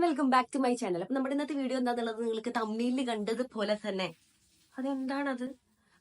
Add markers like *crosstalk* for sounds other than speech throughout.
And welcome back to my channel അപ്പൊ നമ്മുടെ ഇന്നത്തെ വീഡിയോ എന്താണെന്നുള്ളത് നിങ്ങൾക്ക് തമ്മിലിൽ കണ്ടതുപോലെ തന്നെ. അതെന്താണത്?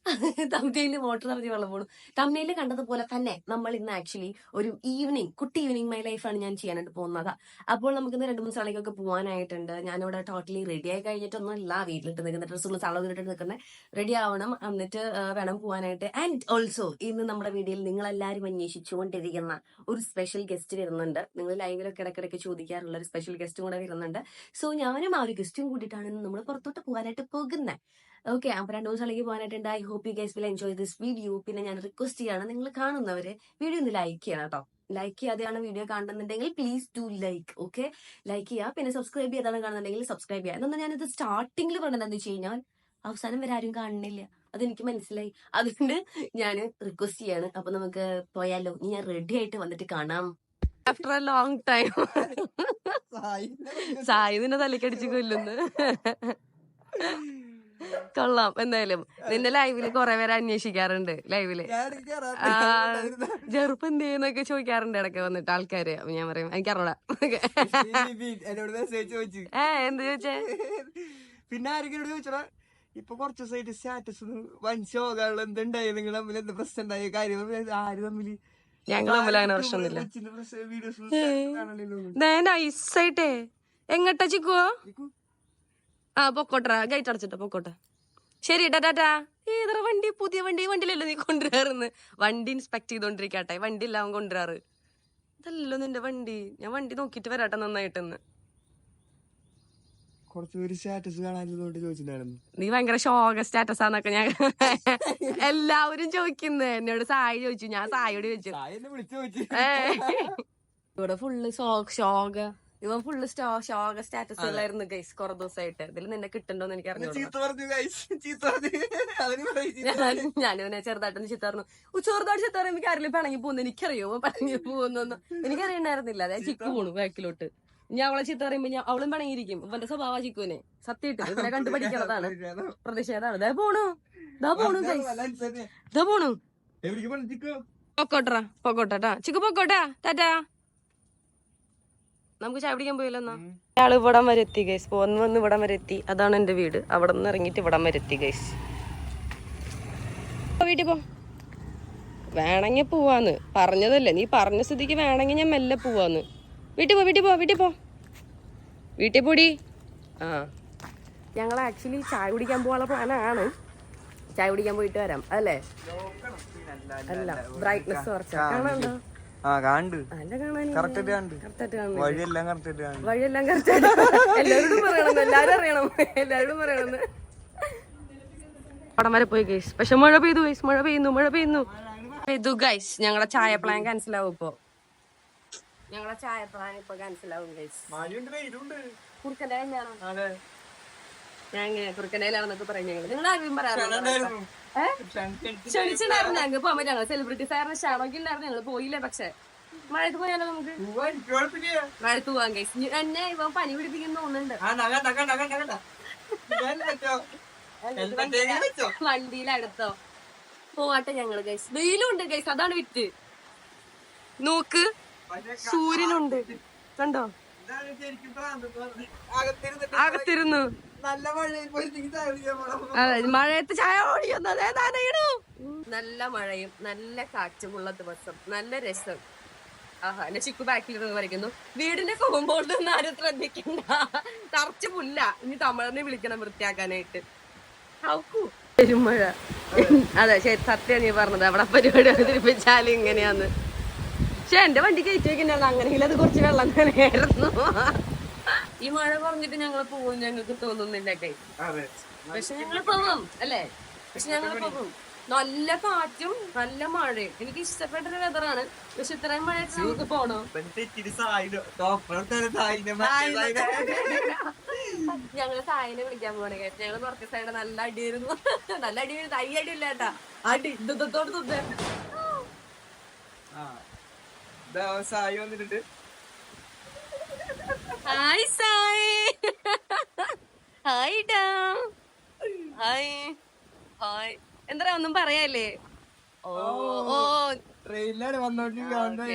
*laughs* തമ്മിലിൽ മോട്ടർ നിറഞ്ഞ് വെള്ളം പോണു. തമ്മിലിൽ കണ്ടതുപോലെ തന്നെ നമ്മൾ ഇന്ന് ആക്ച്വലി ഒരു ഈവനിങ് കുട്ടി ഈവനിങ് മൈ ലൈഫാണ് ഞാൻ ചെയ്യാനായിട്ട് പോകുന്നത്. അപ്പോൾ നമുക്ക് ഇന്ന് രണ്ട് മൂന്ന് സ്ഥലത്തേക്കൊക്കെ പോകാനായിട്ടുണ്ട് ഞാനിവിടെ ടോട്ടലി റെഡി ആയി കഴിഞ്ഞിട്ടൊന്നും ഇല്ല വീട്ടിലിട്ട് നിൽക്കുന്ന ഡ്രസ്സുകൾ സ്ഥലം ഇട്ടിട്ട് നിൽക്കുന്നത് റെഡി ആവണം. എന്നിട്ട് വേണം പോകാനായിട്ട് ആൻഡ് ഓൾസോ ഇന്ന് നമ്മുടെ വീഡിയോയിൽ നിങ്ങളെല്ലാവരും അന്വേഷിച്ചുകൊണ്ടിരിക്കുന്ന ഒരു സ്പെഷ്യൽ ഗസ്റ്റ് വരുന്നുണ്ട്. നിങ്ങൾ ലൈവിലൊക്കെ ഇടയ്ക്കിടയ്ക്ക് ചോദിക്കാറുള്ള ഒരു സ്പെഷ്യൽ ഗസ്റ്റും കൂടെ വരുന്നുണ്ട്. സോ ഞാനും ആ ഒരു ഗസ്റ്റും കൂടിയിട്ടാണ് നമ്മൾ പുറത്തോട്ട് പോകാനായിട്ട് പോകുന്നത് ഓക്കെ അപ്പൊ രണ്ടു മൂന്ന് അല്ലെങ്കിൽ പോകാനായിട്ടുണ്ട്. I hope you guys will enjoy this video പിന്നെ ഞാൻ റിക്വസ്റ്റ് ചെയ്യാണ്. നിങ്ങൾ കാണുന്നവര് വീഡിയോ ഒന്ന് ലൈക്ക് ചെയ്യണം കേട്ടോ ലൈക്ക് ചെയ്യാതെയാണ് വീഡിയോ കാണുന്നുണ്ടെങ്കിൽ please do like okay like ചെയ്യുക പിന്നെ സബ്സ്ക്രൈബ് ചെയ്താണ് കാണുന്നുണ്ടെങ്കിൽ സബ്സ്ക്രൈബ് ചെയ്യുക എന്നാൽ ഞാനിത് സ്റ്റാർട്ടിങ്ങിൽ പറഞ്ഞത് എന്താ വെച്ച് കഴിഞ്ഞാൽ അവസാനം വരെ ആരും കാണുന്നില്ല. അതെനിക്ക് മനസ്സിലായി. അതുകൊണ്ട് ഞാൻ റിക്വസ്റ്റ് ചെയ്യാണ്. അപ്പൊ നമുക്ക് പോയാലോ. ഇനി ഞാൻ റെഡി ആയിട്ട് വന്നിട്ട് കാണാം. After a long time Sai നിന്നെ തലക്കടിച്ച് കൊല്ലുന്നു. *laughs* കൊള്ളാം. എന്തായാലും നിന്റെ ലൈവിൽ കൊറേ പേര് അന്വേഷിക്കാറുണ്ട് ലൈവിൽ ചെറുപ്പം എന്ത് ചെയ്യുന്നൊക്കെ ചോദിക്കാറുണ്ട് ഇടയ്ക്ക് വന്നിട്ട് ആൾക്കാര്. അപ്പൊ ഞാൻ പറയും മെസ്സേജ് ചോദിച്ചു. ഏ എന്ത് ചോദിച്ചേ? പിന്നെ ആരെങ്കിലും ചോദിച്ചോ ഇപ്പൊ കുറച്ച് ദിവസമായിട്ട് സ്റ്റാറ്റസ് വൻശോകൾ എന്തുണ്ടായി നിങ്ങൾ തമ്മിൽ എന്ത് പ്രശ്നം ഉണ്ടായ? കാര്യം ആര് തമ്മിൽ? ഞങ്ങൾ തമ്മിൽ അങ്ങനെ പ്രശ്നമൊന്നുമില്ല. നൈസായിട്ടേ എങ്ങട്ടാ ചിക്കുവോ? ആ പൊക്കോട്ടെ ഗേറ്റ് അടച്ചിട്ടോ പൊക്കോട്ടെ. ശരി ടാറ്റാ ഏതറ വണ്ടി പുതിയ വണ്ടി വണ്ടിയിലല്ലോ നീ കൊണ്ടുവരാറുന്ന്? വണ്ടി ഇൻസ്പെക്ട് ചെയ്തോണ്ടിരിക്കട്ടെ വണ്ടി ഇല്ല അവൻ കൊണ്ടുവരാറ്. ഇതല്ലല്ലോ നിന്റെ വണ്ടി. ഞാൻ വണ്ടി നോക്കിട്ട് വരാട്ടെ നന്നായിട്ടെന്ന്. നീ ഭയങ്കര ഷോക സ്റ്റാറ്റസ് ആന്നൊക്കെ ഞാൻ *laughs* എല്ലാവരും ചോദിക്കുന്നു. എന്നോട് സായി ചോദിച്ചു ഞാൻ സായിയോട് ചോദിച്ചു. ഇവിടെ ഫുള്ള് ഷോക ഇവൻ ഫുള്ള് സ്റ്റാറ്റസ് ഉള്ളായിരുന്നു ഗൈസ് കുറെ ദിവസമായിട്ട് ഇതിൽ നിന്നെ കിട്ടണ്ടോന്ന് എനിക്ക് അറിഞ്ഞു പറഞ്ഞു guys. ചീത്ത പറഞ്ഞു. ചീത്ത ഞാനിവനെ ചെറുതായിട്ടൊന്ന് ചെറുതായിട്ട് ചിത്ത എനിക്ക് അറിയില്ല പിണങ്ങി പോകുന്നു. എനിക്കറിയോ പിണങ്ങി പോകുന്നു എനിക്കറിയണ്ടായിരുന്നില്ല. അതെ ചിക്ക് പോണു ബാക്കിലോട്ട്. ഞാൻ അവളെ ചിത്ത പറയുമ്പോ ഞാൻ അവളും പിണങ്ങിയിരിക്കും. ഇവന്റെ സ്വഭാവ ചിക്കുവിനെ. സത്യമായിട്ട്. ഇവനെ കണ്ടു പഠിക്കണതാണ്. പ്രതിഷേധാണ് ഇതാ പോണു. ഇതാ പോണു ഇതാ പോണു? പൊക്കോട്ടറാ. പൊക്കോട്ടാ ചിക്ക് പൊക്കോട്ടാ. ടാറ്റാ. നമുക്ക് ചായ പിടിക്കാൻ പോയല്ലോ എന്നാ അയാൾ ഇവിടം വരെ എത്തി ഗൈസ് പോന്ന് വന്ന് ഇവിടം വരെ എത്തി. അതാണ് എന്റെ വീട്. അവിടെ നിന്ന് ഇറങ്ങിയിട്ട് ഇവിടം വരെ എത്തി ഗൈസ് വീട്ടിൽ പോ. വേണമെങ്കിൽ പോവാന്ന്. പറഞ്ഞതല്ലേ. നീ പറഞ്ഞ സ്ഥിതിക്ക് വേണമെങ്കിൽ ഞാൻ മെല്ലെ പോവാന്ന്. വീട്ടിൽ പോ വീട്ടിൽ പോ വീട്ടിൽ പോ. വീട്ടിൽ പോടി. ആ. ഞങ്ങൾ ആക്ച്വലി ചായ കുടിക്കാൻ പോകാനുള്ള പ്ലാനാണ് ചായ കുടിക്കാൻ പോയിട്ട് വരാം. അല്ലേ? അല്ല ബ്രൈറ്റ്നസ് കുറച്ചാ. കാണാണ്ടോ ആ കാണ്ട്. കാണ്ട്. വഴിയെല്ലാം കറക്റ്റ് കാണ്ട്. വഴിയെല്ലാം കറക്റ്റായിട്ട്. എല്ലാവരോടും പറയണം എല്ലാരും അറിയണം. എല്ലാവരോടും പറയണം പടം വരെ പോയി ഗൈസ് പക്ഷെ മഴ പെയ്തു ഗൈസ് മഴ പെയ്യുന്നു മഴ പെയ്യുന്നു. പെയ്തു ഗൈസ് ഞങ്ങളുടെ ചായ പ്ലാൻ ക്യാൻസൽ ആവും ഇപ്പൊ. ഞങ്ങളുടെ ചായ പ്ലാൻ ഇപ്പൊ ക്യാൻസൽ ആവും ഗൈസ് അതെ. ഞാൻ ഇങ്ങനെ കുറുക്കന്റെയിലാണെന്നൊക്കെ പറയും ഞങ്ങൾ നിങ്ങൾ ആരും പറയാറുണ്ടോ ക്ഷണിച്ചിട്ടുണ്ടായിരുന്നു ഞങ്ങൾക്ക് പോകാൻ പറ്റും ഞങ്ങൾ സെലിബ്രിറ്റീസ് ആയിരുന്നു ക്ഷണമൊക്കെ ഉണ്ടായിരുന്നു. ഞങ്ങൾ പോയില്ല പക്ഷെ. മഴത്ത് പോയാലോ നമുക്ക്. മഴത്ത് പോവാൻ കഴിച്ചു എന്നെ ഇവ പനി പിടിപ്പിക്കുന്ന തോന്നുന്നുണ്ട്? വണ്ടിയിലടുത്തോ പോവാട്ടെ ഞങ്ങൾ ഗൈസ് വെയിലുണ്ട് ഗൈസ് അതാണ് വിറ്റ്. നോക്ക്. സൂര്യനുണ്ട്. കണ്ടോ? അകത്തിരുന്നു. അതെ മഴയത്ത് ചായ നനയണു നല്ല മഴയും നല്ല കാറ്റുമുള്ള ദിവസം. നല്ല രസം. ആഹാ എന്റെ ചിക്കു ബാക്കിൽ വരയ്ക്കുന്നു. വീടിന്റെ കോമ്പൗണ്ടിൽ നിന്ന് ആരും ശ്രദ്ധിക്കണ്ട. തറച്ച് പുല്ല. ഇനി തമിഴനെ വിളിക്കണം വൃത്തിയാക്കാനായിട്ട്. പെരുമഴ അതെ ശരി സത്യം നീ പറഞ്ഞത്. അവിടെ പരിപാടി അവതരിപ്പിച്ചാലും ഇങ്ങനെയാന്ന്. പക്ഷെ എന്റെ വണ്ടി കയറ്റി വെക്കണ്ടായിരുന്നു അങ്ങനെയെങ്കിലും അത് കുറച്ച് വെള്ളം തന്നെയായിരുന്നു. ഈ മഴ പറഞ്ഞിട്ട് ഞങ്ങൾ പോകും ഞങ്ങൾക്ക് തോന്നുന്നില്ല. പക്ഷെ ഞങ്ങൾ പോകും അല്ലേ? പക്ഷെ ഞങ്ങൾ പോകും. നല്ല കാറ്റും നല്ല മഴയും. എനിക്ക് ഇഷ്ടപ്പെട്ട ഒരു വെതറാണ് പക്ഷെ ഇത്രയും മഴ നമുക്ക് പോണോ? ഞങ്ങൾ സായിനെ വിളിക്കാൻ പോണേ കേട്ടോ ഞങ്ങൾ പുറത്തെ സൈഡ് നല്ല അടിയായിരുന്നു. നല്ല അടിയായിരുന്നു തൈ അടി ഇല്ല കേട്ടാ. അടി ദുദ്ധത്തോട് ദുദ്ധ സായി വന്നിട്ടുണ്ട്. ഹായ് സായി. ഹായ് ഡാ. ഹായ്. ഹായ്. എന്താ ഒന്നും പറയാല്ലേ? ഓ ഓ ട്രെയിനിലാണ് വന്നോണ്ടിരിക്കുന്നത്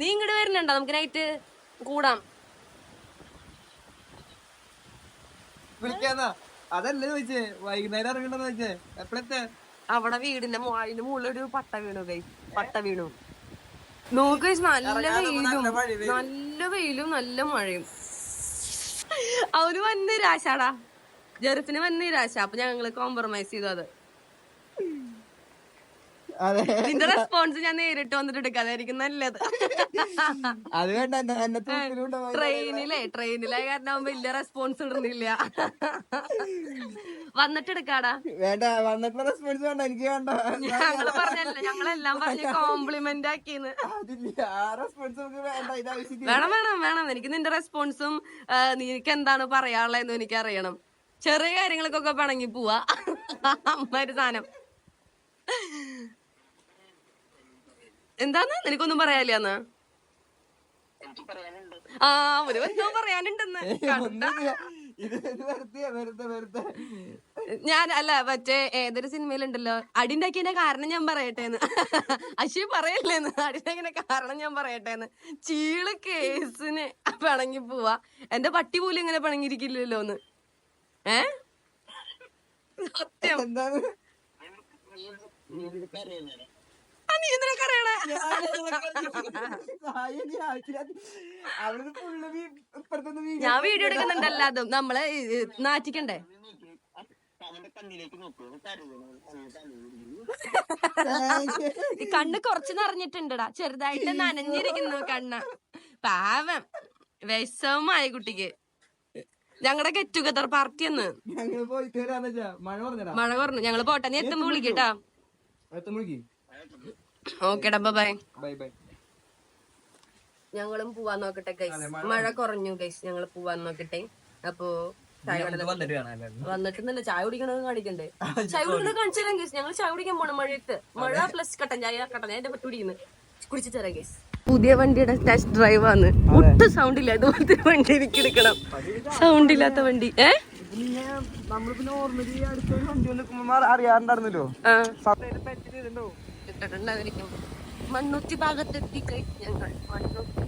നീ ഇങ്ങോട്ട് വരുന്നുണ്ടോ നമുക്ക് നൈറ്റ് കൂടാം. വിളിക്കാന്നാ. അതല്ലേ ചോദിച്ചേ? വൈകുന്നേരം ഇറങ്ങണ്ടെന്ന് ചോദിച്ചേ. എപ്പോഴത്തെ അവിടെ വീടിന്റെ അതിന്റെ മുകളിൽ ഒരു പട്ട വീണു കൈ പട്ട വീണു. നോക്ക് നല്ല വെയിലും നല്ല വെയിലും നല്ല മഴയും. അവന് വന്ന് നിരാശാടാ ജെറിഫിന് വന്ന് നിരാശ അപ്പൊ ഞങ്ങൾ കോംപ്രമൈസ് ചെയ്തു അതെ. നിന്റെ റെസ്പോൺസ് ഞാൻ നേരിട്ട് വന്നിട്ട് എടുക്കാതായിരിക്കും നല്ലത്. അത് വേണ്ട. ട്രെയിനിലെ ട്രെയിനിലായ കാരണം വലിയ റെസ്പോൺസ് ഇടുന്നില്ല. വന്നിട്ട് എടുക്കാടാ വേണ്ട. വന്നിട്ടുള്ള റെസ്പോൺസ് വേണ്ട. എനിക്ക് വേണ്ട. ഞങ്ങൾ പറഞ്ഞല്ല? ഞങ്ങളെല്ലാം പറഞ്ഞ് കോംപ്ലിമെന്റ് ആക്കിന്ന്. വേണം വേണം വേണം. എനിക്ക് നിന്റെ റെസ്പോൺസും നിനക്ക് എന്താണ് പറയാനുള്ളതെന്ന് എനിക്ക് അറിയണം ചെറിയ കാര്യങ്ങൾക്കൊക്കെ പിണങ്ങി പോവാ. അമ്മൊരു സാധനം. എന്താന്ന്? നിനക്കൊന്നും പറയാനില്ലെന്ന്? ആ ഒരു എന്തോ പറയാനുണ്ടെന്ന്. ഞാൻ അല്ല മറ്റേ ഏതൊരു സിനിമയിലുണ്ടല്ലോ? അടിണ്ടാക്കിയതിന്റെ കാരണം ഞാൻ പറയട്ടേന്ന്. അശ്വി പറയല്ലേന്ന്. അടിണ്ടാക്കിയതിന്റെ കാരണം ഞാൻ പറയട്ടേന്ന്. ചീൾ കേസിന് പിണങ്ങി പോവാ. എന്റെ പട്ടി പോലും ഇങ്ങനെ പിണങ്ങിയിരിക്കില്ലല്ലോ എന്ന് ഏ സത്യം. *laughs* ഞാൻ വീഡിയോ എടുക്കുന്നുണ്ടല്ല അതും നമ്മളെ നാറ്റിക്കണ്ടേ? കണ്ണ് കൊറച്ച് നിറഞ്ഞിട്ടുണ്ടടാ. ചെറുതായിട്ട് നനഞ്ഞിരിക്കുന്നു കണ്ണ്. പാവം. വിഷമമായ കുട്ടിക്ക്. ഞങ്ങളുടെ ഗെറ്റ് ടുഗദർ പാർട്ടി എന്ന് മഴ പറഞ്ഞു ഞങ്ങൾ പോട്ടെ നീ എത്തുമ്പോ വിളിക്കട്ടാ എത്തുമ്പോ ഓക്കേടാ ബൈ ബൈ ബൈ ഞങ്ങളും പോവാൻ നോക്കട്ടെ ഗൈസ് മഴ കുറഞ്ഞു ഗൈസ് ഞങ്ങൾ പോവാൻ നോക്കട്ടെ. അപ്പോ ചായ കടയിൽ വന്നിട്ട് തന്നെ വന്നിട്ടുണ്ടല്ലോ ചായ കുടിക്കണത് കാണിക്കണ്ടേ? *laughs* ചായ കുടിക്കണത് കാണിച്ചു തരാം ഗൈസ് ഞങ്ങൾ ചായ കുടിക്കാൻ പോണം മഴയത്ത്. മഴ പ്ലസ് കട്ടൻ ചായ കട്ടൻ ചായ എന്റെ പറ്റി കുടിക്കുന്നു. കുടിച്ചു തരാം ഗൈസ് പുതിയ വണ്ടിയുടെ ടെസ്റ്റ് ഡ്രൈവ് ആണ്. ഒട്ടും സൗണ്ട് ഇല്ല. ഇതുപോലത്തെ വണ്ടി എനിക്ക് എടുക്കണം. സൗണ്ട് ഇല്ലാത്ത വണ്ടി. ഏ? പിന്നെ ഓർമ്മ അറിയാറുണ്ടായിരുന്നല്ലോ? പറ്റിയിട്ടുണ്ടോ ഇട്ടിട്ടുണ്ടായിരിക്കും മണ്ണുത്തി ഭാഗത്തെത്തി ഗൈസ് ഞങ്ങൾ മണ്ണുത്തി.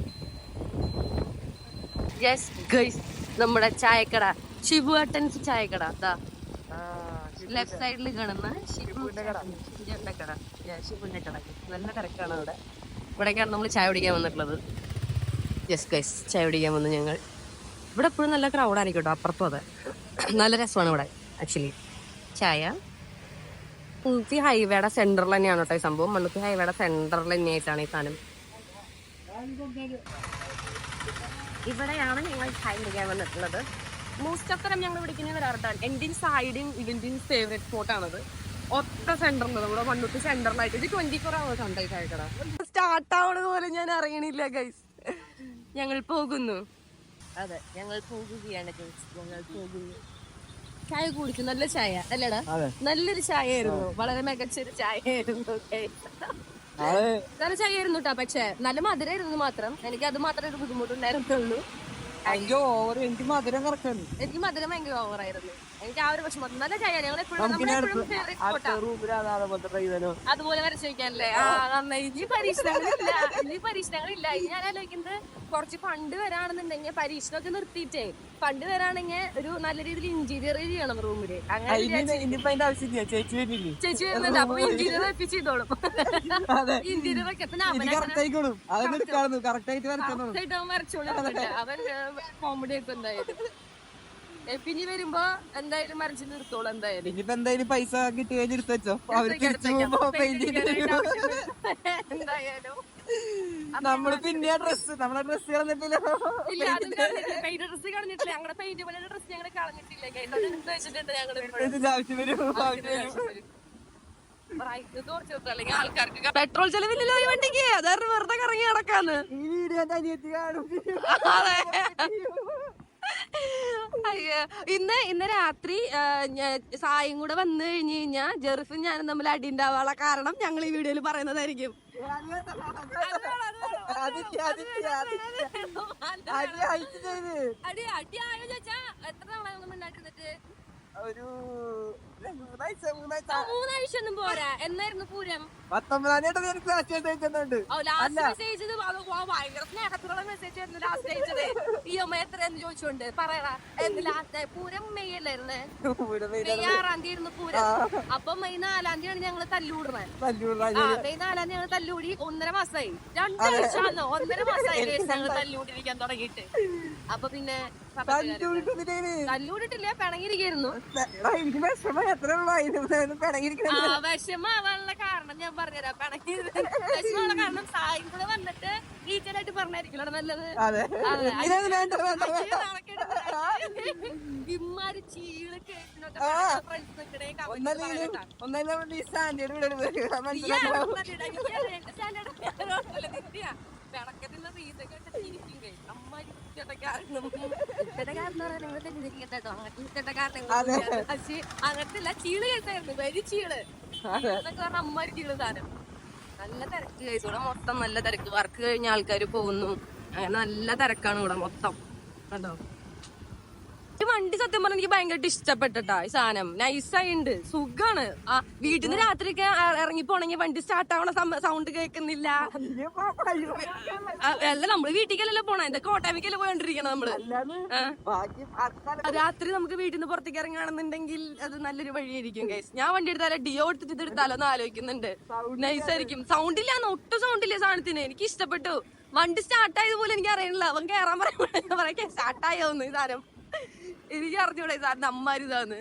യെസ് ഗൈസ് നമ്മുടെ ചായക്കട. ഷിബു അട്ടൻസ് ചായക്കട. അതാ ലെഫ്റ്റ് സൈഡിൽ കാണുന്ന ഷിബുവിന്റെ കട. ഷിബുവിന്റെ കട. ഷിബുവിന്റെ കട. നല്ല തിരക്കാണ് അവിടെ. ഇവിടേക്കാണ് നമ്മൾ ചായ കുടിക്കാൻ വന്നിട്ടുള്ളത്. യെസ് ഗൈസ് ചായ കുടിക്കാൻ വന്നു ഞങ്ങൾ. ഇവിടെ എപ്പോഴും നല്ല ക്രൗഡായിരിക്കും കേട്ടോ അപ്പുറത്തും അതെ. നല്ല രസമാണ് ഇവിടെ ആക്ച്വലി ചായ. മണ്ണുത്തി ഹൈവേയുടെ സെന്ററിൽ തന്നെയാണ് കേട്ടോ ഈ സംഭവം? മണ്ണുത്തി ഹൈവേയുടെ സെന്ററിൽ തന്നെയായിട്ടാണ് ഈ സാധനം. ഇവിടെയാണ് ഞങ്ങൾ ചായ കുടിക്കാൻ വന്നിട്ടുള്ളത്. മോസ്റ്റ് ഓഫ് തരം ഞങ്ങൾ വിളിക്കുന്നത് വരാറുണ്ടാണ് എന്റെ സൈഡും ഇവന്റെ ഫേവറേറ്റ് സ്പോട്ടാണത് ഒറ്റ സെന്ററിൽ നമ്മുടെ മണ്ണുത്തി സെന്ററിലായിട്ട് ഇത്. ട്വന്റി ഫോർ അവേഴ്സ് ഉണ്ട് ഈ ചായക്കട സ്റ്റാർട്ട് ആവണത് പോലെ ഞാൻ അറിയണില്ല ഗൈസ് ഞങ്ങൾ പോകുന്നു. അതെ ഞങ്ങൾ പോകുകയാണ് ഗൈസ് ഞങ്ങൾ പോകുന്നു. ചായ കുടിച്ചു. നല്ല ചായ അല്ലേടാ? നല്ലൊരു ചായ ആയിരുന്നു വളരെ മികച്ചൊരു ചായ ആയിരുന്നു നല്ല ചായ ആയിരുന്നു കേട്ടോ പക്ഷെ നല്ല മധുരമായിരുന്നു മാത്രം. എനിക്ക് അത് മാത്രമേ ഒരു ബുദ്ധിമുട്ടുണ്ടായിരുന്നുള്ളൂ. അയ്യോ ഓവർ എനിക്ക് മധുരം കറക്കാണ്. എനിക്ക് മധുരം ഭയങ്കര ഓവറായിരുന്നു. എനിക്ക് ആ ഒരു വിഷമം. നല്ല ചായ ഞങ്ങൾ എപ്പോഴും അതുപോലെ വരച്ചു അല്ലേ ആ നന്നായി. ഇനി പരീക്ഷണങ്ങളില്ല. ഇനി പരീക്ഷണങ്ങളില്ല. ഞാൻ ആലോചിക്കുന്നത് കുറച്ച് ഫണ്ട് വരാണെന്നുണ്ടെങ്കിൽ പരീക്ഷണമൊക്കെ നിർത്തിയിട്ടേ. ഫണ്ട് വരാണെങ്കിൽ ഒരു നല്ല രീതിയിൽ ഇന്റീരിയർ ചെയ്യണം റൂമിൽ. അങ്ങനെ ചേച്ചി വരുന്നുണ്ട്. അപ്പൊ ഇന്റീരിയർ ചെയ്തോളും അതെ. ഇന്റീരിയർ ഒക്കെ. പിന്നെ അവൻ കോമഡി ഒക്കെ ഏ, പിന്നെ വരുമ്പോ എന്തായാലും വരച്ച് നിർത്തോളൂ എന്തായാലും. ഇനിയിപ്പോ എന്തായാലും പൈസ കിട്ടി കഴിഞ്ഞ് എടുത്ത് വെച്ചോ അവർ തിരിച്ചു പോകുമ്പോ പെയിന്റ് എന്തായാലും. നമ്മൾ പിന്നെ ഡ്രസ് നമ്മളെ ഡ്രസ് കളഞ്ഞിട്ടില്ല. ഇല്ല അതും കളഞ്ഞിട്ടില്ല പെയിന്റ് ഡ്രസ് കളഞ്ഞിട്ടില്ല. ഞങ്ങളുടെ പെയിന്റ് പോലെ ഡ്രസ് ഞങ്ങൾ കളഞ്ഞിട്ടില്ല. കേട്ടോ എടുത്ത് വെച്ചിട്ടുണ്ട് ഞങ്ങൾ ഇതിന്റെ ആവശ്യം വരും. ആവശ്യം വരും പെട്രോൾ ചെലവില്ലല്ലോ ഈ വണ്ടിക്ക്. അതായത് വെറുതെ കറങ്ങി നടക്കാന്ന്. ഈ വീഡിയോ അനിയത്തി കാണും. *laughs* ഇന്ന് ഇന്ന് രാത്രി സായും കൂടെ വന്നു കഴിഞ്ഞു കഴിഞ്ഞാ ജെറിഫും ഞാനും തമ്മിൽ അടി ഉണ്ടാവാനുള്ള കാരണം ഞങ്ങൾ ഈ വീഡിയോയിൽ പറയുന്നതായിരിക്കും. അടി അടി ആയോ ചോദിച്ചാ? എത്ര ഒരു പോരാ. എന്നായിരുന്നു പൂരം? പത്തൊമ്പതാം തീയതി ക്ലാസ് മെസ്സേജ് ഇത് വാ, ഭയങ്കര സ്നേഹത്തിലുള്ള മെസ്സേജ് ആയിരുന്നു ലാസ്റ്റ് അയച്ചത് ഈ അമ്മ എത്രയെന്ന് ചോദിച്ചോണ്ട് പറയടാ. എന്ന് ലാസ്റ്റ് പൂരം മെയ് അല്ലായിരുന്നേ? മെയ് ആറാം തീയതി ആയിരുന്നു പൂരം അപ്പൊ മെയ് നാലാം തീയതിയാണ് ഞങ്ങൾ തല്ലൂടുന്നത്. ആ മെയ് നാലാം തീയതി ഞങ്ങൾ തല്ലൂടി ഒന്നര മാസമായി രണ്ടാഴ്ച ഒന്നര മാസമായി ഞങ്ങൾ തല്ലൂടിരിക്കാൻ തുടങ്ങിയിട്ട്. അപ്പൊ പിന്നെ തല്ലൂടിട്ടില്ല പിണങ്ങിയിരിക്കുന്നു. വിഷമാവാനുള്ള കാരണം ഞാൻ പറഞ്ഞുതരാം. പിണങ്ങി വിഷമാവാനുള്ള കാരണം സായും കൂടെ വന്നിട്ട് ടീച്ചറായിട്ട് പറഞ്ഞായിരിക്കും നല്ലത്. ഇമ്മാരി ചീൾ കേട്ടിട്ട് കുറ്റക്കാരൻ എന്ന് പറഞ്ഞാൽ നിങ്ങൾ തെറ്റിദ്ധരിക്കണ്ട കേട്ടോ. അങ്ങനത്തെ. ഒന്നുമില്ല. പക്ഷേ അങ്ങനത്തെ ചീൾ കേട്ടായിരുന്നു വെരി ചീൾ. എന്നൊക്കെ പറഞ്ഞ അമ്മാരി ചീൾ സാധനം. നല്ല തിരക്ക് കഴിച്ചു ഇവിടെ മൊത്തം നല്ല തിരക്ക്. വർക്ക് കഴിഞ്ഞ ആൾക്കാർ പോകുന്നു. അങ്ങനെ നല്ല തിരക്കാണ് ഇവിടെ മൊത്തം. കണ്ടോ? വണ്ടി സത്യം പറഞ്ഞാൽ എനിക്ക് ഭയങ്കരമായിട്ട് ഇഷ്ടപ്പെട്ടിട്ടാ ഈ സാധനം. നൈസായിണ്ട് സുഖാണ്. ആ വീട്ടിൽ നിന്ന് രാത്രിയൊക്കെ ഇറങ്ങി പോണെങ്കിൽ വണ്ടി സ്റ്റാർട്ട് ആവണ സൗണ്ട് കേൾക്കുന്നില്ല. അല്ല നമ്മൾ വീട്ടിലേക്കല്ലല്ലോ പോണേ. എന്റെ ഓട്ടോമിക്കല്ലേ പോയോണ്ടിരിക്കണം നമ്മൾ. രാത്രി നമുക്ക് വീട്ടിൽ നിന്ന് പുറത്തേക്ക് ഇറങ്ങുകയാണെന്നുണ്ടെങ്കിൽ അത് നല്ലൊരു വഴിയായിരിക്കും ഗൈസ് ഞാൻ വണ്ടി എടുത്താലോ ഡിയോ എടുത്തിട്ട് ഇത് എടുത്താലോ എന്ന് ആലോചിക്കുന്നുണ്ട്. നൈസായിരിക്കും സൗണ്ട് ഇല്ല ഒട്ടും സൗണ്ട് ഇല്ല സാധനത്തിന്. എനിക്ക് ഇഷ്ടപ്പെട്ടു. വണ്ടി സ്റ്റാർട്ട് ആയതുപോലെ എനിക്ക് അറിയണില്ല. അവൻ കയറാൻ പറയുമ്പോൾ പറയാ സ്റ്റാർട്ടായോന്ന് ഈ സാധനം. എനിക്ക് അറിഞ്ഞൂടെ ഈ അമ്മാരിതാന്ന് അമ്മാരി ഇതാന്ന്.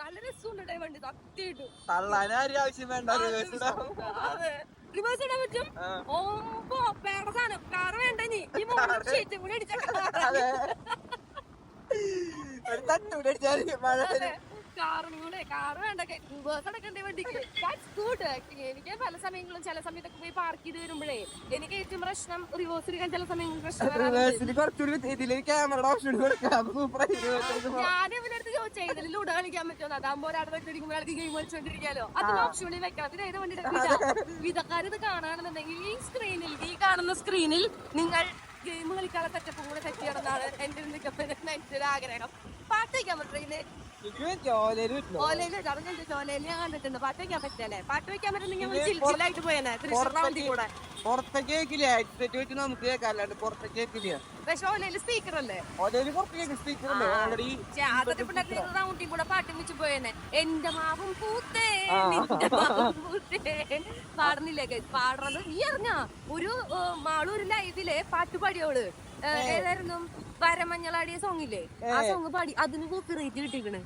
നല്ല രസമുണ്ട് ഈ വണ്ടി. സത്യമായിട്ടും. തള്ളാനും ആവശ്യം വേണ്ട അതെ. റിവേഴ്സ് ഇടാൻ പറ്റും? ആ. ഓമ്പോ പേട സാധനം. കാർ വേണ്ട നീ ഈ മൂന്ന് ഷീറ്റും കൂടി. ഒരു അടിച്ചാൽ മഴ വരും. കാറിനും കൂടെ കാറ് വേണ്ട റിവേഴ്സ് അടക്കണ്ടേ വണ്ടിക്ക്. ദാറ്റ്സ് ഗുഡ് എനിക്ക് പല സമയങ്ങളും ചില സമയത്തൊക്കെ പോയി പാർക്ക് ചെയ്ത് വരുമ്പോഴേ എനിക്ക് ഏറ്റവും പ്രശ്നം റിവേഴ്സ് എടുക്കാൻ ചില സമയങ്ങളിൽ പ്രശ്നം ഞാൻ ഇവരടുത്ത് ചോദിച്ചേ ഇതിൽ ലൂഡോ കളിക്കാൻ പറ്റുമോ? അതാകുമ്പോൾ ഒരാൾ വെച്ചിരിക്കുമ്പോൾ ഒരാൾക്ക് ഗെയിം കളിച്ചോണ്ടിരിക്കാലോ. അതിന് ഓപ്ഷൻ കൂടി വെക്കണം. അതിന് ഏത് വണ്ടി ഇത്? ഈ സ്ക്രീനിൽ ഈ കാണുന്ന സ്ക്രീനിൽ നിങ്ങൾ ഗെയിം കളിക്കാനുള്ള സെറ്റപ്പും കൂടെ സെറ്റ് എന്റെ ഒരു എന്റെ ഒരു ആഗ്രഹം. പാട്ട് വയ്ക്കാൻ പറ്റില്ല ഞാൻ കണ്ടിട്ടുണ്ട്. പാട്ട് വെക്കാൻ പറ്റില്ലേ പാട്ട് വെക്കാൻ പറ്റുന്നെങ്കിൽ ചില്ലായിട്ട് പോയേനെ. തൃശ്ശൂർ റൗണ്ടിൽ കൂടെ. പുറത്തേക്ക് കേക്കില്ല ഹെഡ്സെറ്റ് വെച്ച് നമുക്ക് കേൾക്കാം അല്ലാണ്ട് പുറത്തേക്ക് കേക്കില്ല പക്ഷെ ഓലയിൽ സ്പീക്കർ അല്ലേ സ്പീക്കർ ഉണ്ട് ഓൾറെഡി റൗണ്ടിൽ കൂടെ പാട്ടും വെച്ച് പോയേനെ. എന്റെ മാവും പൂത്തേ പാടുന്നില്ലേ? പാടുന്നത് നീ അറിഞ്ഞ ഒരു മാളൂരിലെ മാളു ഒരു ലൈവിലെ പാട്ട് പാടിയോൾ ഏതായിരുന്നു? വരമഞ്ഞളാടിയ സോങ് ഇല്ലേ? ആ സോങ് പാടി. അതിന് കോപ്പിറേറ്റ് കിട്ടിക്കണ്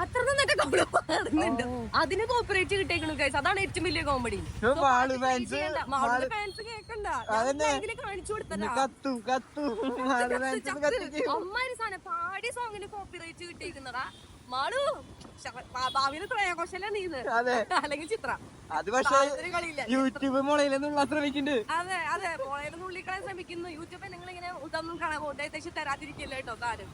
അത്ര നന്നായിട്ട് കോമഡി പാടുന്നുണ്ട്. അതിന് കോപ്പറേറ്റ് കിട്ടിയേക്കണു ഗൈസ് അതാണ് ഏറ്റവും വലിയ കോമഡി ഫാൻസ് കേക്കണ്ട കാണിച്ചു കൊടുത്തല്ലേ അമ്മാരി സാധനം. പാടിയ സോങ്ങിന് കോപ്പിറൈറ്റ് കിട്ടിയിരിക്കുന്നതാ മാളു ശ- ഭാ- ഭാവിയിൽ പ്രയോഗശല അതെ. അല്ലെങ്കിൽ ചിത്ര. അത് പക്ഷേ യൂട്യൂബ് മുളയിലെന്നുള്ള ശ്രമിക്കുന്നുണ്ട്. അതെ അതെ. മോളയിൽ നുള്ളിക്കളയാൻ ശ്രമിക്കുന്നു. യൂട്യൂബിൽ നിങ്ങൾ ഇങ്ങനെ ഇതൊന്നും കാണാൻ മോട്ടേഷൻ തരാതിരിക്കില്ല കേട്ടോ താരം?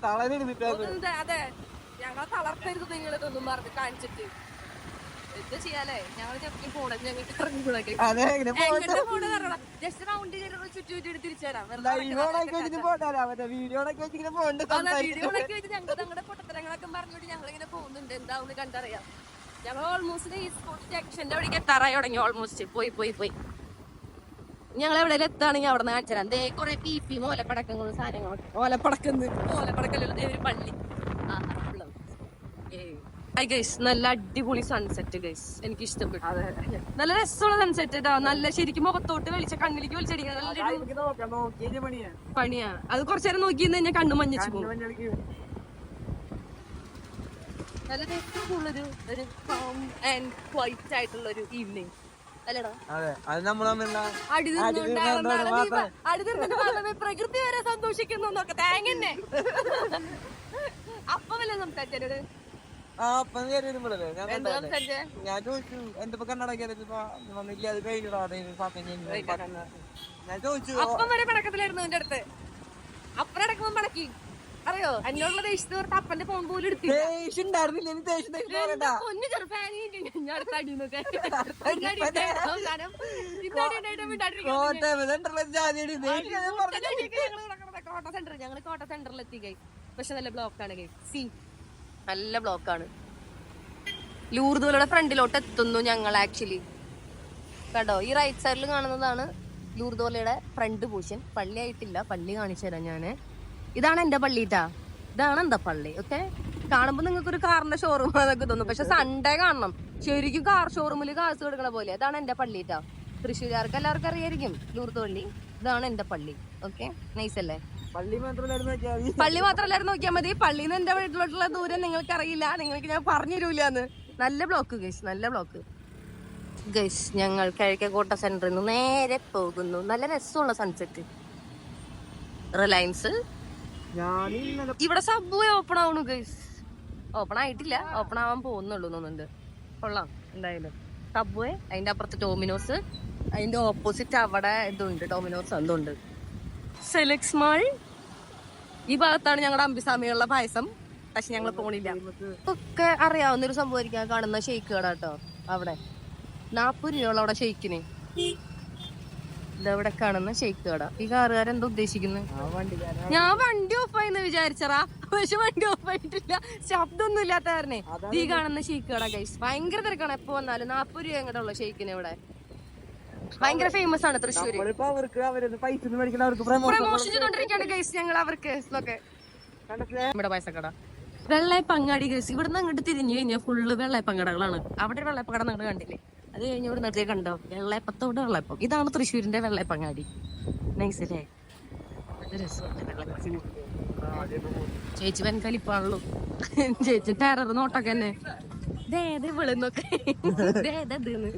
അതെ. ഞങ്ങളെ തളർത്തരുത് നിങ്ങൾ ഇതൊന്നും പറഞ്ഞ് കാണിച്ചിട്ട്. എന്ത് ചെയ്യാലേ ഞങ്ങൾ പോണേ ഞങ്ങൾക്ക് അതെ പോണേ ജസ്റ്റ് റൗണ്ട് കയറി ചുറ്റി ചുറ്റി തിരിച്ചു തരാം വീഡിയോ വെച്ച് അതെ ഞങ്ങൾ ഞങ്ങളുടെ പൊട്ടത്തരങ്ങളൊക്കെ പറഞ്ഞുകൊണ്ട് ഞങ്ങൾ ഇങ്ങനെ പോകുന്നുണ്ട് എന്താവുന്ന് കണ്ടറിയാം. ഞങ്ങൾ ഓൾമോസ്റ്റ് ഈ സ്പോർട്സ് ജംഗ്ഷന്റെ അവിടേക്ക് എത്താറായി തുടങ്ങി. ഓൾമോസ്റ്റ് പോയി പോയി പോയി. ഞങ്ങൾ എവിടെ എത്താണെങ്കിൽ അവിടെ നിന്ന് കാണിച്ചു തരാം. ദേ കുറെ പി പി ഓലപ്പടക്കങ്ങളും സാധനങ്ങളൊക്കെ ഓലപ്പടക്കം ഓലപ്പടക്കലുള്ള ദേ ഒരു പള്ളി. ആ. ഹായ് ഗൈസ് നല്ല അടിപൊളി സൺസെറ്റ് ഗൈസ് എനിക്ക് ഇഷ്ടപ്പെട്ടു നല്ല രസമുള്ള സൺസെറ്റ് ഇതാ നല്ല ശരിക്കും മുഖത്തോട്ട് വെളിച്ച കണ്ണിലേക്ക് വലിച്ചടിക്കാൻ പണിയാ. അത് കുറച്ചു നേരം നോക്കി കഴിഞ്ഞാൽ കണ്ണു മഞ്ഞച്ചു പോകും നല്ല രസമുള്ളൊരു ഒരു calm ആൻഡ് quiet ആയിട്ടുള്ള ഒരു ഈവനിങ് പ്രകൃതി വരെ സന്തോഷിക്കുന്നു നോക്ക തേങ്ങന്നെ *laughs* അപ്പൊ വല്ല സംസാരിച്ചോട് ആ അപ്പം കയറി വരുമ്പോഴല്ലേ ഞാൻ എന്ത് കണ്ടതല്ലേ. സംസാരിച്ചേ? ഞാൻ ചോദിച്ചു എന്റെ ഇപ്പൊ കണ്ണടക്കിയത് വന്നില്ല? അത് കഴിഞ്ഞിടാ സമയം കഴിഞ്ഞു ഞാൻ ചോദിച്ചു അപ്പം വരെ പടക്കത്തിലായിരുന്നു എന്റെ അടുത്ത്. അപ്പറടക്കുമ്പോ പടക്കി. അറിയോ? എന്നോടുള്ള ദേഷ്യത്തെ ഓർത്ത് അപ്പന്റെ ഫോൺ പോലും എടുത്തില്ല. ദേഷ്യം ഉണ്ടായിരുന്നില്ല എനിക്ക് ദേഷ്യം ദേഷ്യം പറയണ്ട പൊന്നു ചെറുപ്പാനി ഞാൻ അടുത്ത അടി നോക്കാൻ അവസാനം ഇന്നടി ഉണ്ടായിട്ട് മിണ്ടാണ്ടിരിക്കാൻ കോട്ടയം സെന്ററിലെ ജാതിയുടെ ദേഷ്യം ഞാൻ പറഞ്ഞു കോട്ട സെന്ററിൽ ഞങ്ങൾ കോട്ട സെന്ററിൽ എത്തി ഗൈ പക്ഷെ നല്ല ബ്ലോക്ക് ആണ് ഗൈ സി നല്ല ബ്ലോക്കാണ്. ലൂർദുവലയുടെ ഫ്രണ്ടിലോട്ട് എത്തുന്നു ഞങ്ങൾ ആക്ച്വലി കേട്ടോ ഈ റൈറ്റ് സൈഡിൽ കാണുന്നതാണ് ലൂർദോലയുടെ ഫ്രണ്ട് പോർഷൻ പള്ളി ആയിട്ടില്ല പള്ളി കാണിച്ചു തരാം ഞാൻ. ഇതാണ് എന്റെ പള്ളിട്ടാ ഇതാണ് എന്താ പള്ളി? ഓക്കെ കാണുമ്പോ നിങ്ങൾക്ക് ഒരു കാറിന്റെ ഷോറൂം അതൊക്കെ തോന്നും. പക്ഷെ സൺഡേ കാണണം. ശരിക്കും കാർ ഷോറൂമിൽ കാശ് കൊടുക്കണ പോലെ. ഇതാണ് എന്റെ പള്ളിട്ടാ തൃശ്ശൂരുകാർക്ക് എല്ലാവർക്കും അറിയായിരിക്കും ലൂർദോള്ളി ഇതാണ് എന്റെ പള്ളി. ഓക്കെ നൈസ് അല്ലേ? പള്ളി മാത്രമല്ലായിരുന്നു നോക്കിയാൽ മതി. പള്ളിയിൽ നിന്ന് എന്റെ വീട്ടിലോട്ടുള്ള ദൂരം നിങ്ങൾക്ക് അറിയില്ല. നിങ്ങൾക്ക് ഞാൻ പറഞ്ഞു തരൂലെന്ന്. നല്ല ബ്ലോക്ക് ഗൈസ് നല്ല ബ്ലോക്ക് ഗൈസ് ഞങ്ങൾ കിഴക്കേക്കോട്ട സെന്ററിൽ നിന്ന് നേരെ പോകുന്നു. നല്ല രസമുള്ള സൺസെറ്റ് റിലയൻസ് ഇവിടെ സബ് ഓപ്പൺ ആവണു ഗൈസ് ഓപ്പൺ ആയിട്ടില്ല. ഓപ്പൺ ആവാൻ പോകുന്നുള്ളൂ തോന്നുന്നുണ്ട്. കൊള്ളാം എന്തായാലും. സബ്വേ അതിന്റെ അപ്പുറത്ത് ടോമിനോസ് അതിന്റെ ഓപ്പോസിറ്റ് അവിടെ ഇതുണ്ട്. ടോമിനോസ് എന്തുണ്ട് സെലക്സ് മാൾ. ഈ ഭാഗത്താണ് ഞങ്ങളുടെ അമ്പിസ്വാമികളുടെ പായസം. പക്ഷെ ഞങ്ങൾ പോണില്ല. ഒക്കെ അറിയാവുന്ന ഒരു സംഭവം ആ കാണുന്ന ഷെയ്ക്ക് കട കേട്ടോ അവിടെ. നാപ്പത് രൂപയുള്ള അവിടെ ഷെയ്ക്കിന്. ഇതവിടെ കാണുന്ന ഷെയ്ക്ക് കട ഈ കാറുകാരൻ എന്താ ഉദ്ദേശിക്കുന്നത് ഞാൻ വണ്ടി ഓഫ് ആയിന്ന് വിചാരിച്ചറാ പക്ഷെ വണ്ടി ഓഫ് ആയിട്ടില്ല. ശബ്ദമൊന്നും ഇല്ലാത്ത കാരണേ ഈ കാണുന്ന ഷെയ്ക്ക് കട ഗൈസ് ഭയങ്കര തിരക്കാണ്. എപ്പോ വന്നാലും നാപ്പത് രൂപ എങ്ങോട്ടുള്ള ഷെയ്ക്കിന് ഇവിടെ. ഭയങ്കര ഫേമസ് ആണ് തൃശ്ശൂര്. നമ്മളിപ്പോ അവർക്ക് അവരൊന്ന് പൈസ പ്രമോഷൻ പ്രമോഷൻ ചെയ്തോണ്ടിരിക്കാണ് ഗൈസ് ഞങ്ങൾ അവർക്ക് നമ്മുടെ ഇവിടെ പൈസക്കട വെള്ളയപ്പങ്ങാടി ഗൈസ് ഇവിടുന്ന് അങ്ങോട്ട് തിരിഞ്ഞു കഴിഞ്ഞാൽ ഫുള്ള് വെള്ളയപ്പങ്കടകളാണ് അവിടെ ഒരു വെള്ളയപ്പങ്കട നിങ്ങൾ കണ്ടില്ലേ? അത് കഴിഞ്ഞ് ഇവിടെ നിർത്തിയ കണ്ടോ? വെള്ളയപ്പത്തോട് വെള്ളയപ്പം. ഇതാണ് തൃശ്ശൂരിന്റെ വെള്ളയപ്പങ്ങാടി. നൈസ് അല്ലേ? നല്ല രസമുണ്ട് വെള്ളയപ്പം ചേച്ചി വൻ കലിപ്പാണല്ലോ ചേച്ചി ടെറർ നോട്ടൊക്കെ തന്നെ. ഇതേത് വിളുന്നൊക്കെ ഇതേതെന്ന്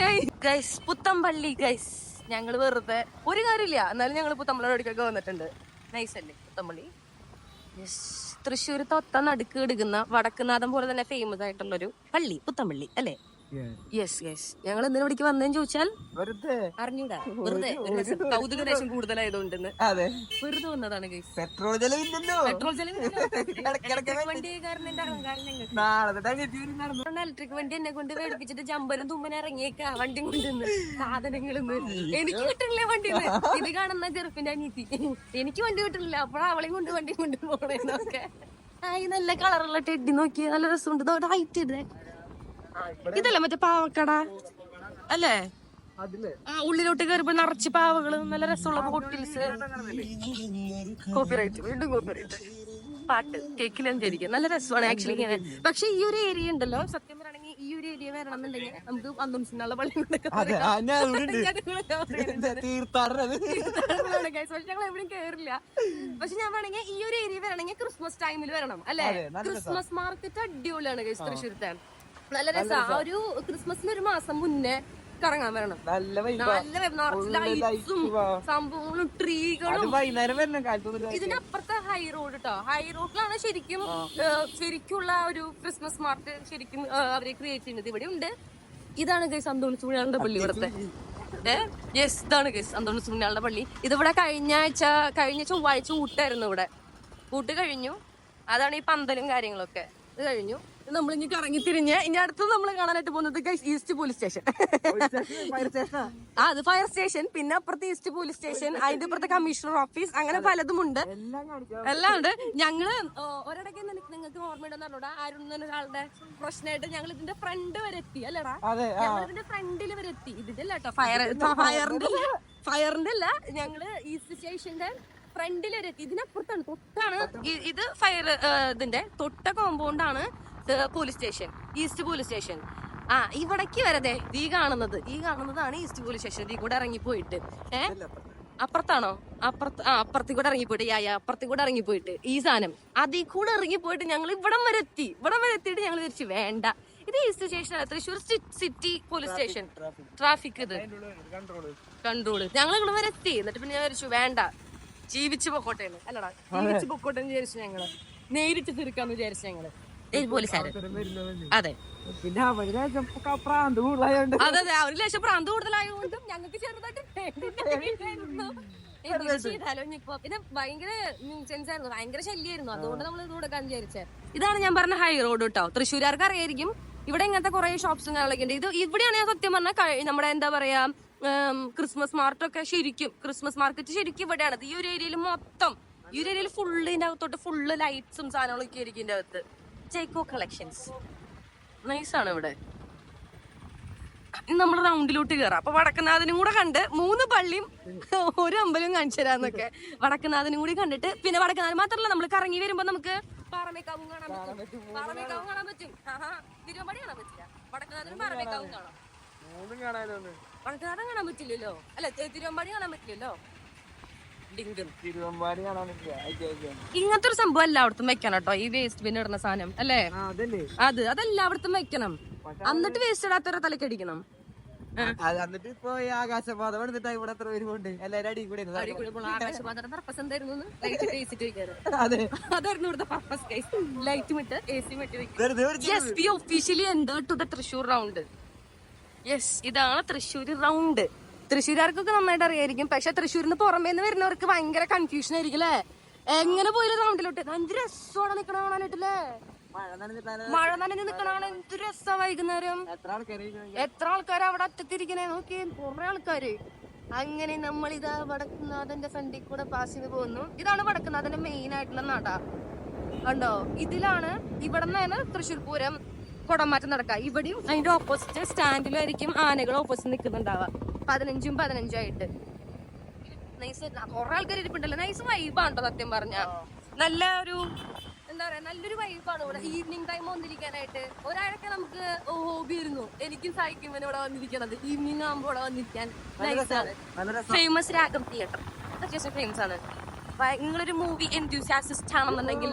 ഗൈസ് പുത്തമ്പള്ളി. ഗൈസ് ഞങ്ങൾ വെറുതെ ഒരു കാര്യമില്ല. എന്നാലും ഞങ്ങൾ പുത്തമ്പള്ളിയോടൊക്കെ വന്നിട്ടുണ്ട്. നൈസ് അല്ലേ? പുത്തമ്പള്ളി? തൃശ്ശൂർ തൊത്ത നടുക്ക് എടുക്കുന്ന വടക്കുനാഥം പോലെ തന്നെ ഫേമസ് ആയിട്ടുള്ളൊരു പള്ളി പുത്തമ്പള്ളി അല്ലേ? യെസ് യെസ് ഞങ്ങൾ എന്തിനു ഇവിടേക്ക് വന്നേന്ന് ചോദിച്ചാൽ വെറുതെ. അറിഞ്ഞൂടാ. വെറുതെ. കൗതുക ദേശം കൂടുതലായതുകൊണ്ടെന്ന്. വെറുതെ വന്നതാണ് പെട്രോൾ ചെലവില്ലല്ലോ പെട്രോൾ വരും ഇലക്ട്രിക് വണ്ടി. എന്നെ കൊണ്ട് വേടിപ്പിച്ചിട്ട് ജമ്പലും തുമ്പനും ഇറങ്ങിയേക്കാ വണ്ടി കൊണ്ടുവന്ന്. സാധനങ്ങളും എനിക്ക് കിട്ടണില്ല വണ്ടി ഇത് കാണുന്ന ചെറുപ്പിന്റെ അനീതി എനിക്ക് വണ്ടി കിട്ടണില്ല അപ്പോഴാ അവളെയും കൊണ്ട് വണ്ടി കൊണ്ട് പോണേന്നൊക്കെ ആയി നല്ല കളറുള്ള ടെഡി നോക്കി നല്ല രസമുണ്ട്. ഹൈറ്റ് ഇതേ ഇതല്ലേ മറ്റേ പാവക്കട? അല്ലേ? ആ ഉള്ളിലോട്ട് കയറിപ്പോ നിറച്ച് പാവകൾ നല്ല രസമുള്ള ഹോട്ടൽസ് കോപ്പിറൈറ്റ് വീണ്ടും കോപ്പിറൈറ്റ് പാട്ട് കേക്കിലെന്തിരിക്കും നല്ല രസമാണ് ആക്ച്വലി ഇങ്ങനെ പക്ഷെ ഈ ഒരു ഏരിയ ഉണ്ടല്ലോ. സത്യം പറയുകയാണെങ്കിൽ ഈ ഒരു ഏരിയ വരണമെന്നുണ്ടെങ്കിൽ നമുക്ക് അന്തംസിനുള്ള പള്ളി പക്ഷെ ഞങ്ങൾ എവിടെയും കേറില്ല. പക്ഷെ ഞാൻ വേണമെങ്കിൽ ഈ ഒരു ഏരിയ വരണമെങ്കിൽ ക്രിസ്മസ് ടൈമിൽ വരണം അല്ലെ. ക്രിസ്മസ് മാർക്കറ്റ് അടിപൊളിയാണ് ഗൈസ് തൃശ്ശൂരത്തെ. നല്ല രസം. ആ ഒരു ക്രിസ്മസിന് ഒരു മാസം മുന്നേ കറങ്ങാൻ വരണം. നല്ല ലൈറ്റ്സും സംഭവങ്ങളും ട്രീകളും. ഇതിനപ്പുറത്തെ ഹൈ റോഡ് കേട്ടോ ഹൈ റോഡിലാണ് ശരിക്കും ശരിക്കുള്ള ഒരു ക്രിസ്മസ് മാർട്ട് ശരിക്കും അവരെ ക്രിയേറ്റ് ചെയ്യുന്നത്. ഇവിടെ ഉണ്ട്. ഇതാണ് ഗൈസ് അന്തോണിസ് പുണ്യാളുടെ പള്ളി ഇവിടുത്തെ. യെസ് ഇതാണ് ഗൈസ് അന്തോണിസ് പുണ്യാളുടെ പള്ളി. ഇതിവിടെ കഴിഞ്ഞ ആഴ്ച കഴിഞ്ഞ ചൊവ്വാഴ്ച ഊട്ടായിരുന്നു ഇവിടെ. ഊട്ട് കഴിഞ്ഞു. അതാണ് ഈ പന്തലും കാര്യങ്ങളൊക്കെ. ഇത് കഴിഞ്ഞു. നമ്മൾ ഇനി കറങ്ങി തിരിഞ്ഞ് ഇനി അടുത്ത് നമ്മൾ കാണാനായിട്ട് പോകുന്നത് ഈസ്റ്റ് പോലീസ് സ്റ്റേഷൻ ആ അത് ഫയർ സ്റ്റേഷൻ പിന്നെ അപ്പുറത്ത് ഈസ്റ്റ് പോലീസ് സ്റ്റേഷൻ അതിന്റെ അപ്പുറത്തെ കമ്മീഷണർ ഓഫീസ് അങ്ങനെ പലതും ഉണ്ട്. എല്ലാം ഉണ്ട്. ഞങ്ങൾ ഒരിടയ്ക്ക് നിങ്ങൾക്ക് ഓർമ്മയുണ്ടെന്ന് പറഞ്ഞോടാ ആരും ഒരാളുടെ പ്രശ്നമായിട്ട് ഞങ്ങൾ ഇതിന്റെ ഫ്രണ്ട് വരെ എത്തി അല്ലടാ. ഞങ്ങൾ ഇതിന്റെ ഫ്രണ്ടിൽ വരെ എത്തി. ഇതിന്റെ അല്ല കേട്ടോ ഫയർ ഫയറിന്റെ ഫയറിന്റെ അല്ല ഞങ്ങൾ ഈസ്റ്റ് സ്റ്റേഷന്റെ ഫ്രണ്ടിൽ വരെ എത്തി. ഇതിനപ്പുറത്താണ് തൊട്ടാണ് ഇത് ഫയർ ഇതിന്റെ തൊട്ട കോമ്പൗണ്ടാണ് police station east police station. ആ ഇവിടേക്ക് വരതെ ഈ കാണുന്നത്. ഈ കാണുന്നതാണ് ഈസ്റ്റ് പോലീസ് സ്റ്റേഷൻ. ഈ കൂടെ ഇറങ്ങി പോയിട്ട് ഏഹ് അപ്പുറത്താണോ? അപ്പുറത്ത് ആ അപ്പുറത്തിൽ കൂടെ ഇറങ്ങിപ്പോയിട്ട്. യാ യാ അപ്പുറത്തിൽ കൂടെ ഇറങ്ങിപ്പോയിട്ട്. ഈ സാധനം. അതി കൂടെ ഇറങ്ങിപ്പോയിട്ട് ഞങ്ങൾ ഇവിടം വരെ എത്തി. ഇവിടം വരെ എത്തിയിട്ട് ഞങ്ങൾ തിരിച്ച് വേണ്ട. ഇത് ഈസ്റ്റ് സ്റ്റേഷൻ അല്ല Thrissur city police station. Traffic. ഇത്. Control control. ഞങ്ങൾ ഇവിടെ വരെ എത്തി. എന്നിട്ട് പിന്നെ ഞാൻ വിചാരിച്ചു വേണ്ട. ജീവിച്ചു പൊക്കോട്ടെ അല്ലടാ ജീവിച്ചു പൊക്കോട്ടെ എന്ന് വിചാരിച്ചു ഞങ്ങൾ. നേരിട്ട് തീർക്കാന്ന് വിചാരിച്ചു ഞങ്ങൾ. ഏത് പോലീസുകാര്. അതെ. പിന്നെ അവർ പ്രാന്ത് കൂടുതലായോണ്ട്. അതെ അതെ. അവർ ലക്ഷം പ്രാന്ത് കൂടുതലായതുകൊണ്ടും ഞങ്ങൾക്ക് ചെറുതായിട്ട് പിന്നെ ഭയങ്കര ന്യൂസെൻസ് ആയിരുന്നു. ഭയങ്കര ശല്യമായിരുന്നു അതുകൊണ്ട് നമ്മൾ ഇത് കൊടുക്കാൻ വിചാരിച്ചത് ഇതാണ് ഞാൻ പറഞ്ഞ ഹൈ റോഡ് കേട്ടോ തൃശ്ശൂരുകാർക്ക് അറിയായിരിക്കും. ഇവിടെ ഇങ്ങനത്തെ കുറെ ഷോപ്സും കാര്യങ്ങളൊക്കെ ഉണ്ട്. ഇത് ഇവിടെയാണ് ഞാൻ സത്യം പറഞ്ഞാൽ നമ്മുടെ എന്താ പറയാ ക്രിസ്മസ് ക്രിസ്മസ് മാർട്ടൊക്കെ ശരിക്കും ക്രിസ്മസ് മാർക്കറ്റ് ശരിക്കും ഇവിടെയാണ്. ഈ ഒരു ഏരിയയിൽ മൊത്തം ഈ ഒരു ഏരിയയിൽ ഫുള്ള് ഇതിന്റെ അകത്തോട്ട് ഫുള്ള് ലൈറ്റ്സും സാധനങ്ങളൊക്കെ ആയിരിക്കും ഇതിന്റെ അകത്ത്. ജൈക്കോ കളക്ഷൻസ് നൈസാണ് ഇവിടെ. നമ്മൾ റൗണ്ടിലോട്ട് കയറാം അപ്പൊ വടക്കനാഥനും കൂടെ കണ്ട് മൂന്ന് പള്ളിയും ഒരു അമ്പലവും കാണിച്ചു തരാന്നൊക്കെ വടക്കനാഥനും കൂടി കണ്ടിട്ട് പിന്നെ വടക്കനാഥൻ മാത്രമല്ല നമ്മൾ കറങ്ങി വരുമ്പോ നമുക്ക് പാറമേക്കാവും കാണാൻ പറ്റും. പാറമേക്കാവും കാണാൻ പറ്റും. തിരുവമ്പാടി കാണാൻ പറ്റില്ല. വടക്കനാഥനും പാറമേക്കാവും കാണാം. വടക്കനാഥൻ കാണാൻ പറ്റില്ലല്ലോ. അല്ല തിരുവമ്പാടി കാണാൻ പറ്റില്ലല്ലോ ഡിങ്കും തിരുവമ്പാടി കാണാൻ പറ്റില്ല അയക്കാം, അയക്കാം. ഇങ്ങനത്തെ ഒരു സംഭവം എല്ലായിടത്തും വെക്കണം കേട്ടോ ഈ വേസ്റ്റ് ബിൻ ഇടുന്ന സാധനം അല്ലേ? അത് അതെല്ലായിടത്തും വെക്കണം. എന്നിട്ട് വേസ്റ്റ് ഇടാത്തവരെ തലക്കടിക്കണം. എന്നിട്ട് ഇപ്പൊ ഈ ആകാശപാത എടുത്തിട്ട് ഇവിടെ എത്ര പേര് കൊണ്ട് എല്ലാരും അടി കൂടെ *laughs* അതായിരുന്നു ഇവിടുത്തെ പർപ്പസ് ലൈറ്റ് എ സി വിട്ട് വെക്കും. വെറുതെ yes we officially to the Thrissur round yes ഇതാണ് തൃശ്ശൂർ റൗണ്ട് തൃശ്ശൂരുകാർക്കൊക്കെ നന്നായിട്ട് അറിയായിരിക്കും. പക്ഷെ തൃശ്ശൂരിന് പുറമേ നിന്ന് വരുന്നവർക്ക് ഭയങ്കര കൺഫ്യൂഷൻ ആയിരിക്കും അല്ലേ? എങ്ങനെ പോയാലും റൗണ്ടിലോട്ട് എന്ത് രസമാണ് നിക്കണ കാണാനായിട്ടല്ലേ? മഴ നനഞ്ഞ് നിക്കണ കാണാൻ എന്ത് രസാ വൈകുന്നേരം. എത്ര ആൾക്കാർ അവിടെ അറ്റത്തിരിക്കണേ? നോക്കി കുറെ ആൾക്കാര്. അങ്ങനെ നമ്മൾ ഇതാ വടക്കുന്നാഥന്റെ ഫ്രണ്ടിൽ കൂടെ പാസ് ചെയ്ത് പോകുന്നു ഇതാണ് വടക്കുന്നാഥന്റെ മെയിൻ ആയിട്ടുള്ള നട. കണ്ടോ? ഇതിലാണ് ഇവിടെ നിന്നാണ് തൃശ്ശൂർ പൂരം കുടമാറ്റം നടക്കുക. ഇവിടെയും അതിന്റെ ഓപ്പോസിറ്റ് സ്റ്റാൻഡിലായിരിക്കും ആനകൾ ഓപ്പോസിറ്റ് നിൽക്കുന്നുണ്ടാവുക. പതിനഞ്ചും പതിനഞ്ചും ആയിട്ട് നൈസ് കുറെ ആൾക്കാർ ഇരിപ്പുണ്ടല്ലോ. നൈസ് വൈബാണ് സത്യം പറഞ്ഞ. നല്ല ഒരു എന്താ പറയാ നല്ലൊരു വൈബാണ് ഇവിടെ. Evening time വന്നിരിക്കാനായിട്ട്. ഒരാഴൊക്കെ നമുക്ക് ഹോബി ആയിരുന്നു. എനിക്കും സഹായിക്കും ഇവിടെ വന്നിരിക്കണത്. ഈവനിങ് ആകുമ്പോൾ ഇവിടെ വന്നിരിക്കാൻ നൈസാണ് ഫേമസ് രാഗം തിയേറ്റർ അത്യാവശ്യം ഫേമസ് ആണ്. നിങ്ങളൊരു മൂവി എന്ത്യൂസിയാസിസ്റ്റ് ആണെന്നുണ്ടെങ്കിൽ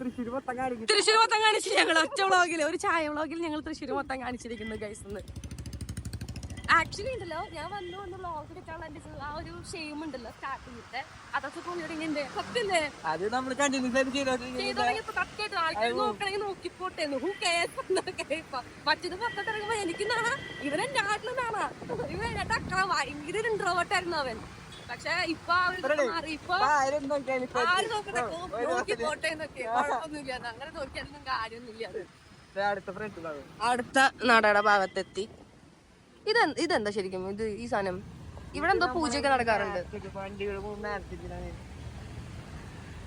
തൃശ്ശൂർ മൊത്തം കാണിക്കും. തൃശ്ശൂർ മൊത്തം കാണിച്ചു ഞങ്ങൾ ഒറ്റ വ്ളോഗിൽ ഒരു ചായ വ്ളോഗിൽ ഞങ്ങൾ തൃശ്ശൂർ മൊത്തം കാണിച്ചിരിക്കുന്നു ഗൈസ് എന്ന് ആക്ച്വലി ഉണ്ടല്ലോ. ഞാൻ വന്നു വന്ന് വ്ളോഗ് എടുക്കാനുള്ള എന്റെ ആ ഒരു ഷെയിം ഉണ്ടല്ലോ സ്റ്റാർട്ടിങ്ങിന്റെ അതൊക്കെ പോയിട്ടുണ്ട് സത്യല്ലേ അത് നമ്മൾ കണ്ടിന്യൂസ് ആയിട്ട് ചെയ്തോണ്ട് ചെയ്ത് തുടങ്ങിയപ്പോ സത്യമായിട്ട് ആൾക്കാർ നോക്കണമെങ്കിൽ നോക്കിപ്പോട്ടെ ഹു കേസ് മറ്റത് പുറത്തിറങ്ങുമ്പോ എനിക്ക് നാണ ഇവനെ നാട്ടിൽ നാണാ. ഇവൻ എന്റെ ഭയങ്കര ഇൻട്രോവേർട്ടായിരുന്നു അവൻ. പക്ഷെ ഇപ്പൊ മാറി. ഇപ്പൊ ആരും നോക്കട്ടെ? നോക്കി പോട്ടെ എന്നൊക്കെ. കുഴപ്പമൊന്നുമില്ല അങ്ങനെ നോക്കിയാലൊന്നും കാര്യമൊന്നുമില്ല അടുത്ത നടയുടെ ഭാഗത്തെത്തി. ഇത് ഇതെന്താ ശരിക്കും ഇത് ഈ സാധനം? ഇവിടെ എന്തോ പൂജയൊക്കെ നടക്കാറുണ്ട്.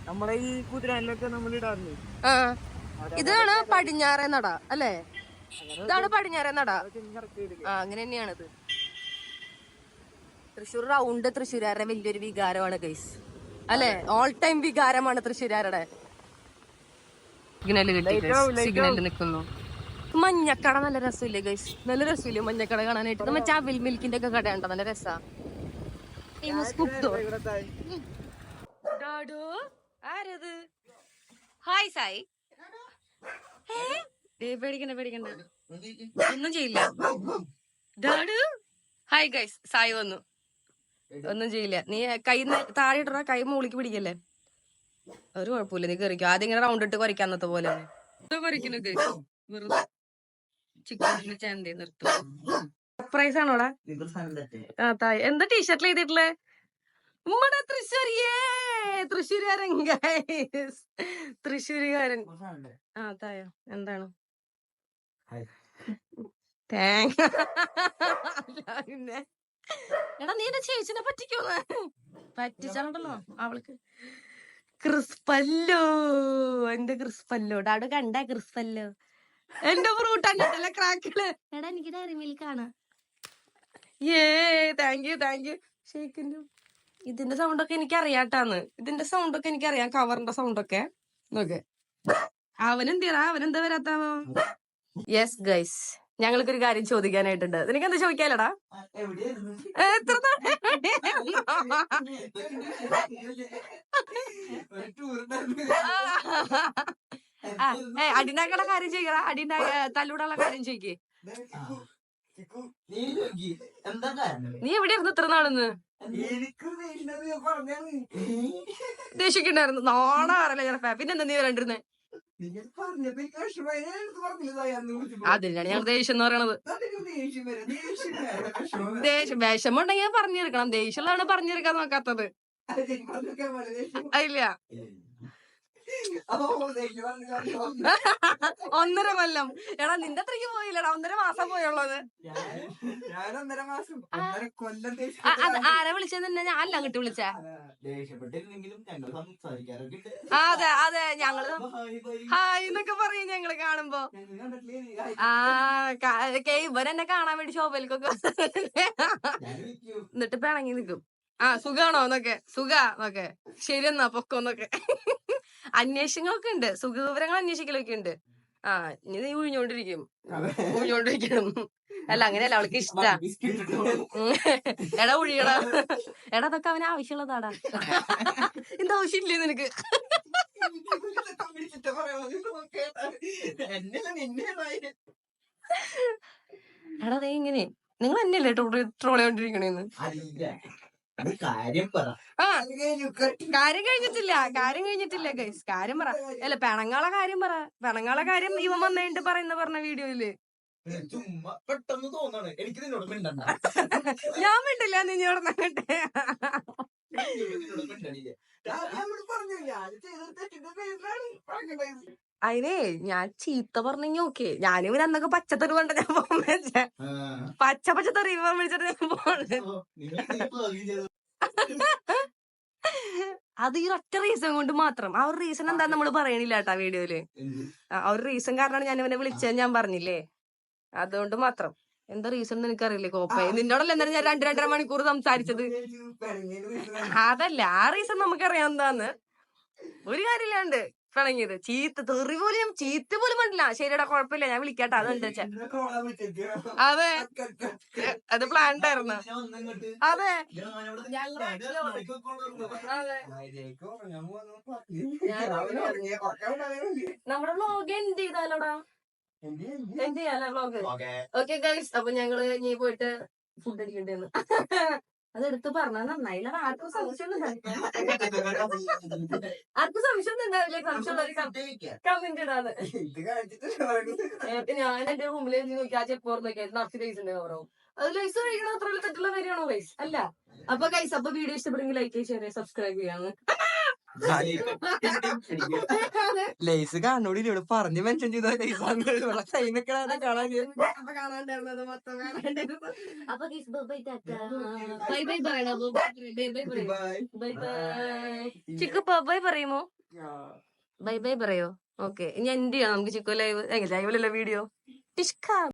നമ്മളെ ഈ കുതിരാനിലൊക്കെ നമ്മൾ ഇടാറുണ്ട് ആ. ഇതാണ് പടിഞ്ഞാറേ നട അല്ലേ? ഇതാണ് പടിഞ്ഞാറേ നട. ആ അങ്ങനെ തന്നെയാണിത്. തൃശ്ശൂർ റൗണ്ട് തൃശ്ശൂരാരുടെ വലിയൊരു വികാരമാണ് ഗൈസ് അല്ലെ? ഓൾ ടൈം വികാരമാണ് തൃശ്ശൂരാരുടെ. സിഗ്നൽ കിട്ടി സിഗ്നൽ നിൽക്കുന്നു. മഞ്ഞക്കട നല്ല രസമില്ലേ ഗൈസ് നല്ല രസമില്ലേ മഞ്ഞക്കട കാണാനായിട്ട്? നമ്മ ചവിൽ മിൽക്കിന്റെ ഒക്കെ കട ഉണ്ടോ നല്ല രസാ. ഫേമസ് ഡാഡോ ആരത്? ഹായ് സായി പേടിക്കണ്ട പേടിക്കണ്ട. ഒന്നും ചെയ്യില്ല. ഡാഡു? ഹായ് ഗൈസ് സായി വന്നു. ഒന്നും ചെയ്യില്ല. നീ കൈ ന- താഴെ ഇടറ കൈ മൂളിക്ക് പിടിക്കല്ലേ? ഒരു കുഴപ്പമില്ല. നീ കറിക്കും. ആദ്യം ഇങ്ങനെ റൗണ്ട് ഇട്ട് കുറയ്ക്കാന്നത്തെ പോലെ കുറയ്ക്കുന്നു വെറുതെ ചിക്കൻ ചാന്തേ നിർത്തും. സർപ്രൈസ് ആണോടാ ആ തായ്. എന്താ ടീഷർട്ടിൽ എഴുതിയിട്ടുള്ളേ? ഉമ്മടെ തൃശ്ശൂരിയേ! തൃശ്ശൂരുകാരൻ ഗൈസ് തൃശ്ശൂരുകാരൻ. ആ തായോ. എന്താണ്? താങ്ക് പിന്നെ. എടാ നീ എന്റെ ചേച്ചിനെ പറ്റിക്കോന്ന് പറ്റിച്ചാണ്ടല്ലോ അവൾക്ക്. ക്രിസ്പല്ലോ. എന്റെ ക്രിസ്പല്ലോ? ഡാഡ് കണ്ട ക്രിസ്പല്ലോ. എന്റെ ഫ്രൂട്ട് ക്രാക്കിൽ എടാ എനിക്ക് ഡയറി മിൽക്കാണ്. ഏ താങ്ക് യു താങ്ക് യു ഷേക്കിന്റെ ഇതിന്റെ സൗണ്ട് ഒക്കെ എനിക്ക് അറിയാട്ടാന്ന് ഇതിന്റെ സൗണ്ട് ഒക്കെ എനിക്ക് അറിയാം കവറിന്റെ സൗണ്ട് ഒക്കെ. നോക്കെ. അവനെന്തിയാ അവനെന്താ വരാത്താവോ? യെസ് ഗൈസ് ഞങ്ങൾക്കൊരു കാര്യം ചോദിക്കാനായിട്ടുണ്ട്. നിനക്ക് എന്താ ചോദിക്കാലടാ ഏ, എത്ര കാര്യം ചെയ്യണ അടിണ്ടാ തല്ലൂടാനുള്ള കാര്യം ചെയ്യേ എന്താ നീ എവിടെ ഇരുന്നു ഇത്ര നാളെന്ന്? എനിക്ക് വേണ്ടത് ഞാൻ പറഞ്ഞാണ് ദേഷിക്കണ്ടായിരുന്നു നാണ പറയല ചിലപ്പോ. പിന്നെന്താ നീ വരണ്ടിരുന്നേ ഞാൻ. അതിനാണ് ഞങ്ങൾ ദേഷ്യം എന്ന് പറയണത്. ദേഷ്യം. വിഷമം. ഞാൻ ഉണ്ടെങ്കിൽ പറഞ്ഞിരിക്കണം. ദേഷ്യമുള്ളതാണ് പറഞ്ഞിരിക്കാൻ നോക്കാത്തത്. അതെനിക്ക് *laughs* ഒന്നര കൊല്ലം. എടാ നിന്റെ അത്രയ്ക്ക് പോയില്ലടാ. ഒന്നര മാസം പോയുള്ളത്. ആരെ വിളിച്ചെന്ന് തന്നെ ഞാൻ അല്ല അങ്ങോട്ട് വിളിച്ച. അതെ അതെ ഞങ്ങൾ ഹായ് എന്നൊക്കെ പറയും ഞങ്ങൾ കാണുമ്പോ? ആ ഇവരെന്നെ കാണാൻ വേണ്ടി ശോഭയിലേക്കൊക്കെ വിളിക്കും. എന്നിട്ട് പിണങ്ങി നിൽക്കും ആ സുഖാണോ? എന്നൊക്കെ. സുഖ എന്നൊക്കെ. ശരി എന്നാ പൊക്കോന്നൊക്കെ *laughs* അന്വേഷണങ്ങളൊക്കെ ഉണ്ട് സുഖവിവരങ്ങൾ അന്വേഷിക്കലൊക്കെ ഉണ്ട് ആ ഇനി നീ ഒഴിഞ്ഞോണ്ടിരിക്കും ഒഴിഞ്ഞോണ്ടിരിക്കണം അല്ല അങ്ങനെയല്ല അവൾക്ക് ഇഷ്ടാ. എടാ ഒഴിയടാ എടാ അതൊക്കെ അവന് ആവശ്യമുള്ളതാടാ. എന്താ ആവശ്യമില്ലേ നിനക്ക്. എടാ ദേ ഇങ്ങനെ. നിങ്ങൾ എന്നെയല്ലേ ട്രോളി ചെയ്തോണ്ടിരിക്കണേന്ന് അല്ല. നീ കാര്യം പറ. ആ. കാര്യം കഴിഞ്ഞിട്ടില്ല കാര്യം കഴിഞ്ഞിട്ടില്ല ഗൈസ് കാര്യം പറ. അല്ല പെണങ്ങളെ കാര്യം പറ. പെണങ്ങളെ കാര്യം ഇവൻ വന്നിട്ട് പറയുന്ന പറഞ്ഞ വീഡിയോയിൽ. ചുമ്മാ പെട്ടെന്ന് തോന്നാണ്. എനിക്ക് നിന്നോട് മിണ്ടണ്ട. ഞാൻ മിണ്ടില്ല നിന്നോട് നിന്നോട് മിണ്ടണില്ല. പറഞ്ഞു ഞാൻ ചെയ്ത തെറ്റിന്റെ പേരിലാണ് പറഞ്ഞത്. അതിനേ ഞാൻ ചീത്ത പറഞ്ഞെങ്കി ഓക്കെ. ഞാനിവൻ അന്നൊക്കെ പച്ചത്തെറി കൊണ്ട ഞാൻ പോകാൻ പച്ച പച്ചത്തെറി ഇവൻ വിളിച്ചിട്ട് ഞാൻ ചെയ്തത്? അത് ഈ ഒറ്റ റീസൺ കൊണ്ട് മാത്രം. ആ ഒരു റീസൺ എന്താ നമ്മൾ പറയണില്ല കേട്ടാ വീഡിയോയിൽ. ആ ഒരു റീസൺ കാരണമാണ് ഞാൻ ഇവനെ വിളിച്ചത് ഞാൻ പറഞ്ഞില്ലേ? അതുകൊണ്ട് മാത്രം. എന്താ റീസൺ എനിക്കറിയില്ലേ. കോപ്പായി നിന്നോടല്ല എന്താ ഞാൻ രണ്ട് രണ്ടര മണിക്കൂർ സംസാരിച്ചത്. അതല്ല ആ റീസൺ നമുക്കറിയാം എന്താന്ന് ഒരു കാര്യമില്ലാണ്ട്. പിണങ്ങിയത് ചീത്ത തെറി പോലും ചീത്ത പോലും കണ്ടില്ല ശരിയടാ കുഴപ്പമില്ല. ഞാൻ വിളിക്കാട്ടാ. അതുണ്ട്. അതെ. അത് പ്ലാൻഡ് ആയിരുന്നു. അതെ. നമ്മുടെ വ്ലോഗ് എന്ത് ചെയ്താലോടാ? എന്ത് ചെയ്യാലോ വ്ലോഗ് ഓക്കേ. ഓക്കെ ഗൈസ് അപ്പൊ ഞങ്ങൾ ഇനി പോയിട്ട് ഫുഡ് അടിക്കണ്ടേന്ന്. *laughs* അത് എടുത്ത് പറഞ്ഞാൽ നന്നായില്ല ആർക്കും സംശയം. ആർക്കും സംശയം ഒന്നും ഉണ്ടാവില്ല സംശയം കമന്റ് ഇടാന്ന്. ഞാൻ എന്റെ റൂമിൽ നോക്കി. ആ ചെപ്പ് നോക്കി നിറച്ച് ലൈസ് ഉണ്ട് ഓരോ അത് ലൈസ് കഴിക്കണം അത്ര തെറ്റുള്ള കാര്യമാണോ ലൈസ് അല്ല. അപ്പൊ ഗൈസ് അപ്പൊ വീഡിയോ ഇഷ്ടപ്പെടുമെങ്കിൽ ലൈക്ക് ചെയ്യാൻ സബ്സ്ക്രൈബ് ചെയ്യാന്ന്. ലേസ് *laughs* കാണോടി ഇവിടെ പറഞ്ഞ് മെൻഷൻ ചെയ്ത ലേസ് ഇവിടെ കാണാൻ ചിക്കു ബൈ പറയുമോ? ബൈ ബൈ പറയോ? ഓക്കെ ഇനി എന്റെ ചെയ്യാം നമുക്ക് ചിക്കു ലൈവ് ലൈവിലല്ല വീഡിയോ ടിഷ്ക.